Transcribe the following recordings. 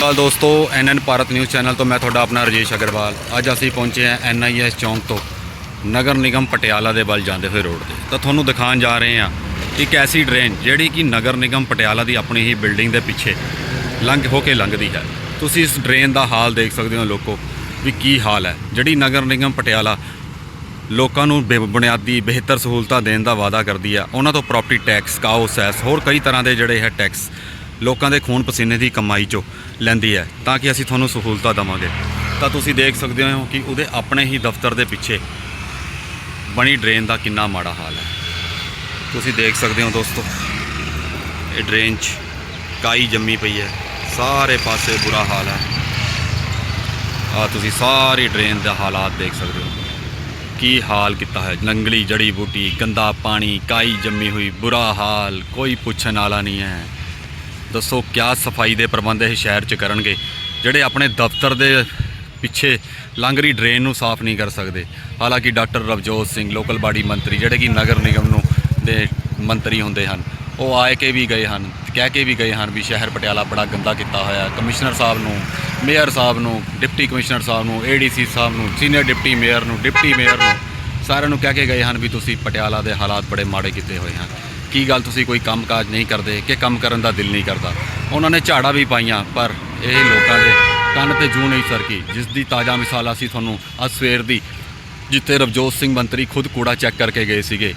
ਕਾਲ ਦੋਸਤੋ ਐਨਐਨ Bharat news channel ਤੋਂ ਮੈਂ ਤੁਹਾਡਾ ਆਪਣਾ ਰਜੇਸ਼ ਅਗਰਵਾਲ। ਅੱਜ ਅਸੀਂ ਪਹੁੰਚੇ ਹਾਂ ਐਨਆਈਐਸ ਚੌਂਕ ਤੋਂ, ਨਗਰ ਨਿਗਮ ਪਟਿਆਲਾ ਦੇ ਵੱਲ ਜਾਂਦੇ ਹੋਏ ਰੋਡ ਤੇ। ਤਾਂ ਤੁਹਾਨੂੰ ਦਿਖਾਉਣ ਜਾ ਰਹੇ ਹਾਂ ਇੱਕ ਐਸੀ ਡਰੇਨ, ਜਿਹੜੀ ਕਿ ਨਗਰ ਨਿਗਮ ਪਟਿਆਲਾ ਦੀ ਆਪਣੀ ਹੀ ਬਿਲਡਿੰਗ ਦੇ ਪਿੱਛੇ ਲੰਘ ਹੋ ਕੇ ਲੰਘਦੀ ਹੈ। ਤੁਸੀਂ ਇਸ ਡਰੇਨ ਦਾ ਹਾਲ ਦੇਖ ਸਕਦੇ ਹੋ ਲੋਕੋ ਵੀ ਕੀ ਹਾਲ ਹੈ, ਜਿਹੜੀ ਨਗਰ ਨਿਗਮ ਪਟਿਆਲਾ ਲੋਕਾਂ ਨੂੰ ਬੇ- ਬੁਨਿਆਦੀ ਬਿਹਤਰ ਸਹੂਲਤਾਂ ਦੇਣ ਦਾ ਵਾਅਦਾ ਕਰਦੀ ਆ ਉਹਨਾਂ ਤੋਂ ਪ੍ਰਾਪਰਟੀ ਟੈਕਸ ਕਾਓ ਸੈਸ, ਹੋਰ ਕਈ ਤਰ੍ਹਾਂ ਦੇ ਜਿਹੜੇ ਹੈ ਟੈਕਸ ਲੋਕਾਂ ਦੇ ਖੂਨ ਪਸੀਨੇ ਦੀ ਕਮਾਈ ਚੋਂ ਲੈਂਦੀ ਹੈ, ਤਾਂ ਕਿ ਅਸੀਂ ਤੁਹਾਨੂੰ ਸਹੂਲਤਾਂ ਦੇਵਾਂਗੇ। ਤਾਂ ਤੁਸੀਂ ਦੇਖ ਸਕਦੇ ਹੋ ਕਿ ਉਹਦੇ ਆਪਣੇ ਹੀ ਦਫ਼ਤਰ ਦੇ ਪਿੱਛੇ ਬਣੀ ਡਰੇਨ ਦਾ ਕਿੰਨਾ ਮਾੜਾ ਹਾਲ ਹੈ। ਤੁਸੀਂ ਦੇਖ ਸਕਦੇ ਹੋ ਦੋਸਤੋ, ਇਹ ਡਰੇਨ 'ਚ ਕਾਈ ਜੰਮੀ ਪਈ ਹੈ। ਸਾਰੇ ਪਾਸੇ ਬੁਰਾ ਹਾਲ ਹੈ। ਆ ਤੁਸੀਂ ਸਾਰੀ ਡਰੇਨ ਦਾ ਹਾਲਾਤ ਦੇਖ ਸਕਦੇ ਹੋ। ਕੀ ਹਾਲ ਕੀਤਾ ਹੈ? ਨੰਗਲੀ ਜੜੀ ਬੂਟੀ, ਗੰਦਾ ਪਾਣੀ, ਕਾਈ ਜੰਮੀ ਹੋਈ, ਬੁਰਾ ਹਾਲ, ਕੋਈ ਪੁੱਛਣ ਵਾਲਾ ਨਹੀਂ ਹੈ। ਦੱਸੋ ਕਿਆ ਸਫ਼ਾਈ ਦੇ ਪ੍ਰਬੰਧ ਇਹ ਸ਼ਹਿਰ 'ਚ ਕਰਨਗੇ? ਜਿਹੜੇ ਆਪਣੇ ਦਫ਼ਤਰ ਦੇ ਪਿੱਛੇ ਲੰਗਰੀ ਡਰੇਨ ਨੂੰ ਸਾਫ਼ ਨਹੀਂ ਕਰ ਸਕਦੇ। ਹਾਲਾਂਕਿ doctor Ravjot Singh, local body ਮੰਤਰੀ, ਜਿਹੜੇ ਕਿ ਨਗਰ ਨਿਗਮ ਨੂੰ ਦੇ ਮੰਤਰੀ ਹੁੰਦੇ ਹਨ, ਉਹ ਆਏ ਕੇ ਵੀ ਗਏ ਹਨ, ਕਹਿ ਕੇ ਵੀ ਗਏ ਹਨ ਵੀ ਸ਼ਹਿਰ ਪਟਿਆਲਾ ਬੜਾ ਗੰਦਾ ਕੀਤਾ ਹੋਇਆ। ਕਮਿਸ਼ਨਰ ਸਾਹਿਬ ਨੂੰ, ਮੇਅਰ ਸਾਹਿਬ ਨੂੰ, ਡਿਪਟੀ ਕਮਿਸ਼ਨਰ ਸਾਹਿਬ ਨੂੰ ਏਡੀਸੀ ਸਾਹਿਬ ਨੂੰ, ਸੀਨੀਅਰ ਡਿਪਟੀ ਮੇਅਰ ਨੂੰ, ਡਿਪਟੀ ਮੇਅਰ ਨੂੰ ਸਾਰਿਆਂ ਨੂੰ ਕਹਿ ਕੇ ਗਏ ਹਨ ਵੀ ਤੁਸੀਂ ਪਟਿਆਲਾ ਦੇ ਹਾਲਾਤ ਬੜੇ ਮਾੜੇ ਕੀਤੇ ਹੋਏ ਹਨ। ਕੀ ਗੱਲ ਤੁਸੀਂ ਕੋਈ ਕੰਮਕਾਜ ਨਹੀਂ ਕਰਦੇ ਕਿ ਕੰਮ ਕਰਨ ਦਾ ਦਿਲ ਨਹੀਂ ਕਰਦਾ? ਉਹਨਾਂ ਨੇ ਝਾੜਾ ਵੀ ਪਾਈਆਂ, ਪਰ ਇਹ ਲੋਕਾਂ ਦੇ ਕੰਨ ਤੇ ਜੂ ਨਹੀਂ ਸਰਕੀ। ਜਿਸ ਦੀ ਤਾਜ਼ਾ ਮਿਸਾਲ ਅਸੀਂ ਤੁਹਾਨੂੰ ਅੱਜ ਸਵੇਰ ਦੀ ਜਿੱਥੇ ਰਵਜੋਤ ਸਿੰਘ ਮੰਤਰੀ ਖੁਦ ਕੂੜਾ ਚੈੱਕ ਕਰਕੇ ਗਏ ਸੀਗੇ,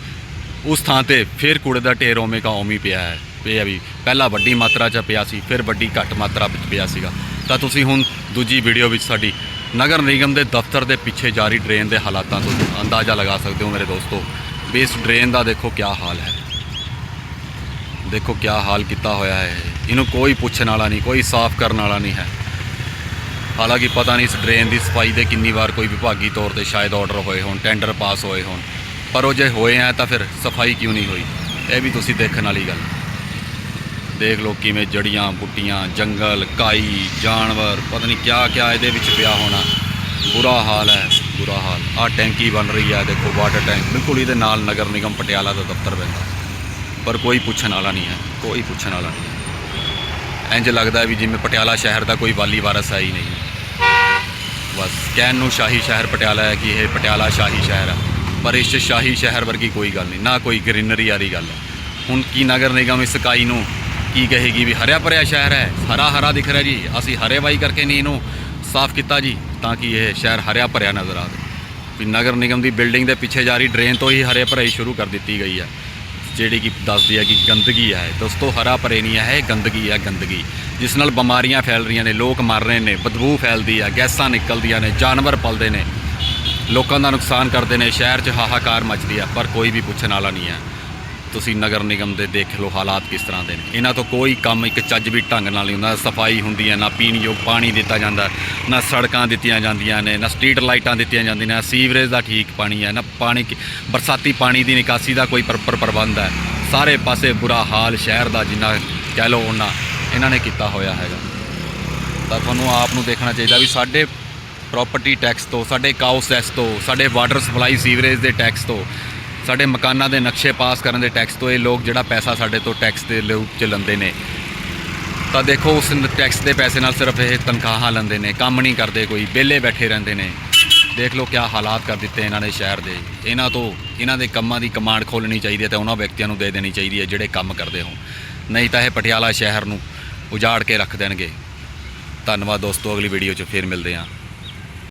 ਉਸ ਥਾਂ ਤੇ ਫਿਰ ਕੂੜੇ ਦਾ ਢੇਰ ਓਵੇਂ ਕਾ ਓਵੇਂ ਪਿਆ ਹੈ। ਪਿਆ ਵੀ ਪਹਿਲਾਂ ਵੱਡੀ ਮਾਤਰਾ 'ਚ ਪਿਆ ਸੀ, ਫਿਰ ਵੱਡੀ ਘੱਟ ਮਾਤਰਾ ਵਿੱਚ ਪਿਆ ਸੀਗਾ। ਤਾਂ ਤੁਸੀਂ ਹੁਣ ਦੂਜੀ ਵੀਡੀਓ ਵਿੱਚ ਸਾਡੀ ਨਗਰ ਨਿਗਮ ਦੇ ਦਫ਼ਤਰ ਦੇ ਪਿੱਛੇ ਜਾਰੀ ਡਰੇਨ ਦੇ ਹਾਲਾਤਾਂ ਤੋਂ ਅੰਦਾਜ਼ਾ ਲਗਾ ਸਕਦੇ ਹੋ ਮੇਰੇ ਦੋਸਤੋ। ਵੀ ਇਸ ਡਰੇਨ ਦਾ ਦੇਖੋ ਕਿਆ ਹਾਲ ਹੈ। ਦੇਖੋ ਕਿਆ ਹਾਲ ਕੀਤਾ ਹੋਇਆ ਹੈ। ਇਹਨੂੰ ਕੋਈ ਪੁੱਛਣ ਵਾਲਾ ਨਹੀਂ, ਕੋਈ ਸਾਫ਼ ਕਰਨ ਵਾਲਾ ਨਹੀਂ ਹੈ। ਹਾਲਾਂਕਿ ਪਤਾ ਨਹੀਂ ਇਸ ਡਰੇਨ ਦੀ ਸਫ਼ਾਈ ਦੇ ਕਿੰਨੀ ਵਾਰ ਕੋਈ ਵਿਭਾਗੀ ਤੌਰ ਤੇ ਸ਼ਾਇਦ ਆਰਡਰ ਹੋਏ ਹੋਣ ਟੈਂਡਰ ਪਾਸ ਹੋਏ ਹੋਣ। ਪਰ ਉਹ ਜੇ ਹੋਏ ਆ ਤਾਂ ਫਿਰ ਸਫ਼ਾਈ ਕਿਉਂ ਨਹੀਂ ਹੋਈ? ਇਹ ਵੀ ਤੁਸੀਂ ਦੇਖਣ ਵਾਲੀ ਗੱਲ। ਦੇਖ ਲਓ ਕਿਵੇਂ ਜੜੀਆਂ, ਬੁੱਟੀਆਂ, ਜੰਗਲ, ਕਾਈ, ਜਾਨਵਰ, ਪਤਾ ਨਹੀਂ ਕਿਆ ਕਿਆ ਇਹਦੇ ਵਿੱਚ ਪਿਆ ਹੋਣਾ। ਬੁਰਾ ਹਾਲ ਹੈ, ਬੁਰਾ ਹਾਲ। ਆਹ ਟੈਂਕੀ ਬਣ ਰਹੀ ਹੈ, ਦੇਖੋ ਵਾਟਰ ਟੈਂਕ ਬਿਲਕੁਲ ਇਹਦੇ ਨਾਲ ਨਗਰ ਨਿਗਮ ਪਟਿਆਲਾ ਦਾ ਦਫ਼ਤਰ ਪੈਂਦਾ। ਪਰ ਕੋਈ ਪੁੱਛਣ ਵਾਲਾ ਨਹੀਂ ਹੈ, ਕੋਈ ਪੁੱਛਣ ਵਾਲਾ ਨਹੀਂ ਹੈ। ਇੰਜ ਲੱਗਦਾ ਵੀ ਜਿਵੇਂ ਪਟਿਆਲਾ ਸ਼ਹਿਰ ਦਾ ਕੋਈ ਵਾਲੀ ਵਾਰਸ ਹੈ ਹੀ ਨਹੀਂ। ਬਸ ਕਹਿਣ ਨੂੰ ਸ਼ਾਹੀ ਸ਼ਹਿਰ ਪਟਿਆਲਾ ਹੈ ਕਿ ਇਹ ਪਟਿਆਲਾ ਸ਼ਾਹੀ ਸ਼ਹਿਰ ਹੈ, ਪਰ ਇਸ 'ਚ ਸ਼ਾਹੀ ਸ਼ਹਿਰ ਵਰਗੀ ਕੋਈ ਗੱਲ ਨਹੀਂ, ਨਾ ਕੋਈ ਗ੍ਰੀਨਰੀ ਵਾਲੀ ਗੱਲ ਹੈ। ਹੁਣ ਕੀ ਨਗਰ ਨਿਗਮ ਇਸ ਇਕਾਈ ਨੂੰ ਕੀ ਕਹੇਗੀ ਵੀ ਹਰਿਆ ਭਰਿਆ ਸ਼ਹਿਰ ਹੈ, ਹਰਾ ਹਰਾ ਦਿਖ ਰਿਹਾ ਜੀ, ਅਸੀਂ ਹਰੇ ਵਾਈ ਕਰਕੇ ਨਹੀਂ ਇਹਨੂੰ ਸਾਫ਼ ਕੀਤਾ ਜੀ, ਤਾਂ ਕਿ ਇਹ ਸ਼ਹਿਰ ਹਰਿਆ ਭਰਿਆ ਨਜ਼ਰ ਆਵੇ। ਵੀ ਨਗਰ ਨਿਗਮ ਦੀ ਬਿਲਡਿੰਗ ਦੇ ਪਿੱਛੇ ਜਾ ਰਹੀ ਡਰੇਨ ਤੋਂ ਹੀ ਹਰੇ ਭਰਾਈ ਸ਼ੁਰੂ ਕਰ ਦਿੱਤੀ ਗਈ ਹੈ। ਜਿਹੜੀ ਕਿ ਦੱਸਦੀ ਹੈ ਕਿ ਗੰਦਗੀ ਹੈ ਦੋਸਤੋ, ਹਰਾ ਭਰੇ ਨਹੀਂ ਹੈ ਇਹ ਗੰਦਗੀ ਹੈ ਗੰਦਗੀ। ਜਿਸ ਨਾਲ ਬਿਮਾਰੀਆਂ ਫੈਲ ਰਹੀਆਂ ਨੇ, ਲੋਕ ਮਰ ਰਹੇ ਨੇ, ਬਦਬੂ ਫੈਲਦੀ ਹੈ ਗੈਸਾਂ ਨਿਕਲਦੀਆਂ ਨੇ, ਜਾਨਵਰ ਪਲਦੇ ਨੇ। ਲੋਕਾਂ ਦਾ ਨੁਕਸਾਨ ਕਰਦੇ ਨੇ, ਸ਼ਹਿਰ 'ਚ ਹਾਹਾਕਾਰ ਮਚਦੀ ਹੈ ਪਰ ਕੋਈ ਵੀ ਪੁੱਛਣ ਵਾਲਾ ਨਹੀਂ ਹੈ ਤੁਸੀਂ ਨਗਰ ਨਿਗਮ ਦੇ ਦੇਖ ਲਓ ਹਾਲਾਤ ਕਿਸ ਤਰ੍ਹਾਂ ਦੇ ਨੇ। ਇਹਨਾਂ ਤੋਂ ਕੋਈ ਕੰਮ ਇੱਕ ਚੱਜ ਵੀ ਢੰਗ ਨਾਲ ਨਹੀਂ ਹੁੰਦਾ ਸਫ਼ਾਈ ਹੁੰਦੀ ਹੈ, ਨਾ ਪੀਣ ਯੋਗ ਪਾਣੀ ਦਿੱਤਾ ਜਾਂਦਾ, ਨਾ ਸੜਕਾਂ ਦਿੱਤੀਆਂ ਜਾਂਦੀਆਂ ਨੇ, ਨਾ ਸਟਰੀਟ ਲਾਈਟਾਂ ਦਿੱਤੀਆਂ ਜਾਂਦੀਆਂ ਨੇ, ਨਾ ਸੀਵਰੇਜ ਦਾ ਠੀਕ ਪਾਣੀ ਹੈ, ਨਾ ਪਾਣੀ ਕੀ- ਬਰਸਾਤੀ ਪਾਣੀ ਦੀ ਨਿਕਾਸੀ ਦਾ ਕੋਈ ਪ੍ਰੋਪਰ ਪ੍ਰਬੰਧ ਹੈ। ਸਾਰੇ ਪਾਸੇ ਬੁਰਾ ਹਾਲ ਸ਼ਹਿਰ ਦਾ ਜਿੰਨਾ ਕਹਿ ਲਓ ਉਹਨਾਂ ਇਹਨਾਂ ਨੇ ਕੀਤਾ ਹੋਇਆ ਹੈਗਾ। ਤਾਂ ਤੁਹਾਨੂੰ ਆਪ ਨੂੰ ਦੇਖਣਾ ਚਾਹੀਦਾ ਵੀ ਸਾਡੇ ਪ੍ਰਾਪਰਟੀ ਟੈਕਸ ਤੋਂ, ਸਾਡੇ ਕਾਉ ਸੈਸ ਤੋਂ, ਸਾਡੇ ਵਾਟਰ ਸਪਲਾਈ ਸੀਵਰੇਜ ਦੇ ਟੈਕਸ ਤੋਂ ਸਾਡੇ ਮਕਾਨਾਂ ਦੇ ਨਕਸ਼ੇ ਪਾਸ ਕਰਨ ਦੇ ਟੈਕਸ ਤੋਂ ਇਹ ਲੋਕ ਜਿਹੜਾ ਪੈਸਾ ਸਾਡੇ ਤੋਂ ਟੈਕਸ ਦੇ ਰੂਪ ਚ ਲੈਂਦੇ ਨੇ। ਤਾਂ ਦੇਖੋ, ਉਸ ਟੈਕਸ ਦੇ ਪੈਸੇ ਨਾਲ ਸਿਰਫ ਇਹ ਤਨਖਾਹਾਂ ਲੈਂਦੇ ਨੇ, ਕੰਮ ਨਹੀਂ ਕਰਦੇ ਕੋਈ, ਵਿਹਲੇ ਬੈਠੇ ਰਹਿੰਦੇ ਨੇ। ਦੇਖ ਲਓ ਕਿਆ ਹਾਲਾਤ ਕਰ ਦਿੱਤੇ ਇਹਨਾਂ ਨੇ ਸ਼ਹਿਰ ਦੇ। ਇਹਨਾਂ ਤੋਂ, ਇਹਨਾਂ ਦੇ ਕੰਮਾਂ ਦੀ ਕਮਾਂਡ ਖੋਲਣੀ ਚਾਹੀਦੀ ਹੈ ਤੇ ਉਹਨਾਂ ਵਿਅਕਤੀਆਂ ਨੂੰ ਦੇ ਦੇਣੀ ਚਾਹੀਦੀ ਹੈ ਜਿਹੜੇ ਕੰਮ ਕਰਦੇ ਹੋ ਨਹੀਂ ਤਾਂ ਇਹ ਪਟਿਆਲਾ ਸ਼ਹਿਰ ਨੂੰ ਉਜਾੜ ਕੇ ਰੱਖ ਦੇਣਗੇ। ਧੰਨਵਾਦ ਦੋਸਤੋ, ਅਗਲੀ ਵੀਡੀਓ 'ਚ ਫੇਰ ਮਿਲਦੇ ਹਾਂ।